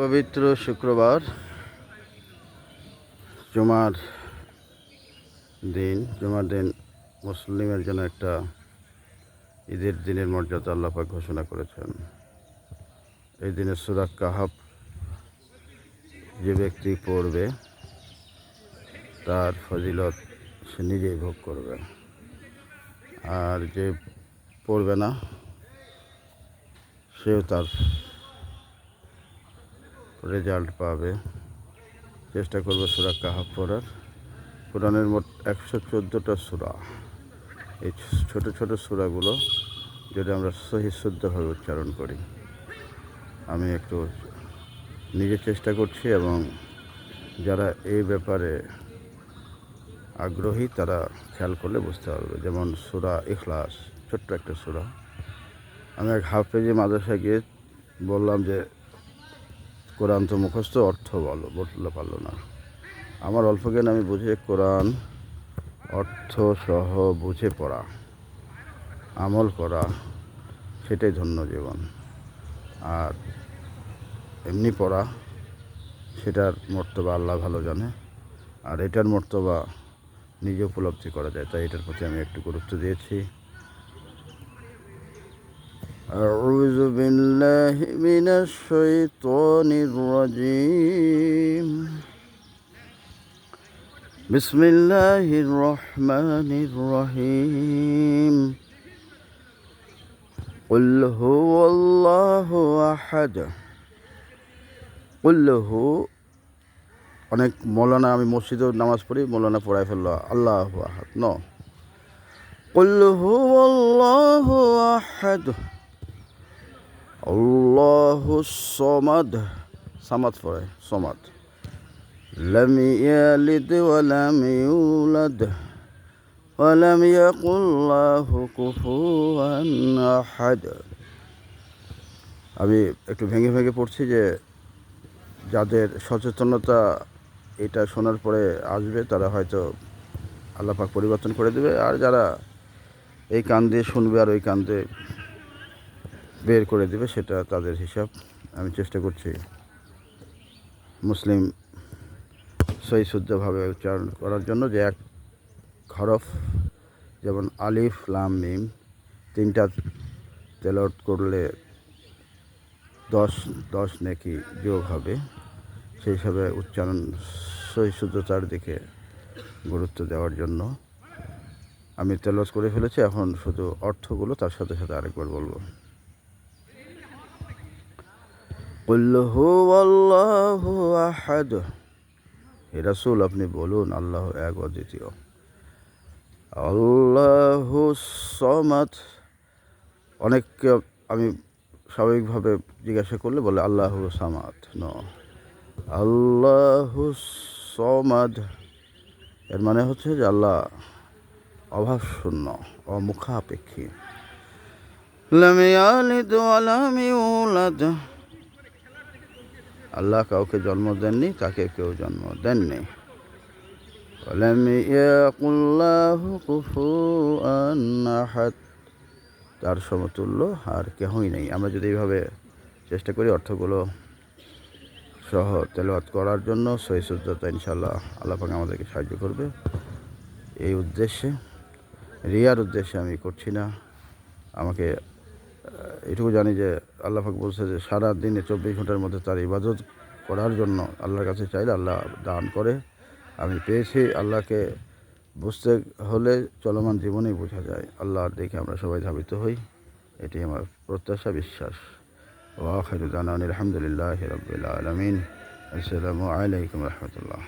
পবিত্র শুক্রবার, জুমার দিন জুমার দিন মুসলিমের জন্য একটা ঈদের দিনের মর্যাদা আল্লাপাক ঘোষণা করেছেন। এই দিনে সুরাত কাহাব যে ব্যক্তি পড়বে, তার ফজিলত সে নিজেই ভোগ করবে। আর যে পড়বে না, সেও তার রেজাল্ট পাবে। চেষ্টা করবে সুরা কাহাব পড়ার। কোরআনের মোট একশো চোদ্দোটা সুরা। এই ছোট ছোট সুরাগুলো যদি আমরা সহি শুদ্ধভাবে উচ্চারণ করি, আমি একটু নিজে চেষ্টা করছি এবং যারা এই ব্যাপারে আগ্রহী, তারা খেয়াল করলে বুঝতে পারবে। যেমন সুরা ইখলাস, ছোট্ট একটা সুরা। আমি এক হাফ পেজে মাদ্রাসায় গিয়ে বললাম যে কোরআন তো মুখস্থ, অর্থ বলো বলতে পারল না। আমার অল্প জ্ঞান আমি বুঝে কোরআন, অর্থ সহ বুঝে পড়া, আমল করা, সেটাই ধন্য জীবন। আর এমনি পড়া, সেটার মর্তবা আল্লাহ ভালো জানে, আর এটার মর্তবা নিজে উপলব্ধি করা যায়। তাই এটার প্রতি আমি একটু গুরুত্ব দিয়েছি। أعوذ بالله من الشيطان الرجيم بسم الله الرحمن الرحيم قل هو الله أحد قل هو অনেক মৌলানা আমি মসজিদেও নামাজ পড়ি মৌলানা পড়ায় ফেললো আল্লাহ আহাদ ন قل هو الله أحد الله الصمد সামাদ পড়ে সমাদ لم يلد ولم يولد ولم يقل له كفوا أحد আমি একটু ভেঙে ভেঙে পড়ছি যে যাদের সচেতনতা এটা শোনার পরে আসবে তারা হয়তো আল্লাপাক পরিবর্তন করে দেবে আর যারা এই কান দিয়ে শুনবে আর ওই কান দিয়ে বের করে দেবে, সেটা তাদের হিসাব। আমি চেষ্টা করছি মুসলিম সহি শুদ্ধভাবে উচ্চারণ করার জন্য যে এক হরফ, যেমন আলিফ, লাম, মিম, তিনটা তেলট করলে দশ দশ নাকি যোগ হবে। সেই হিসাবে উচ্চারণ সহি শুদ্ধতার দিকে গুরুত্ব দেওয়ার জন্য আমি তেলস করে ফেলেছি। এখন শুধু অর্থগুলো, তার সাথে সাথে আরেকবার বলব। কুল হু আল্লাহু আহাদ হে আপনি বলুন আল্লাহ এক অদ্বিতীয়। আল্লাহু সমাদ। অনেককে আমি স্বাভাবিকভাবে জিজ্ঞাসা করলে বলে, আল্লাহ সামাদ। ন আল্লাহ সমাদ। এর মানে হচ্ছে যে আল্লাহ অভাবশূন্য, অমুখাপেক্ষী। লাম ইয়ালিদ আল্লাহ কাউকে জন্ম দেননি, তাকে কেউ জন্ম দেননি। তার সমতুল্য আর কেহই নেই। আমরা যদি এইভাবে চেষ্টা করি অর্থগুলো সহ তেলাওয়াত করার জন্য, সহি শুদ্ধতা ইনশাল্লাহ আল্লাহ পাক আমাদেরকে সাহায্য করবে। এই উদ্দেশ্যে, রিয়ার উদ্দেশ্যে আমি করছি না। আমাকে এটুকু জানি যে আল্লাহ পাক বলছে যে সারা দিনে চব্বিশ ঘণ্টার মধ্যে তার ইবাদত করার জন্য আল্লাহর কাছে চাইলে আল্লাহ দান করে। আমি পেয়েছি আল্লাহকে বুঝতে হলে চলমান জীবনেই বোঝা যায়। আল্লাহর দেখে আমরা সবাই ধাবিত হই। এটি আমার প্রত্যাশা, বিশ্বাস। ওয়াখির দানান আলহামদুলিল্লাহ রবিল আলমিন। আসসালামু আলাইকুম রহমতুল্লাহ।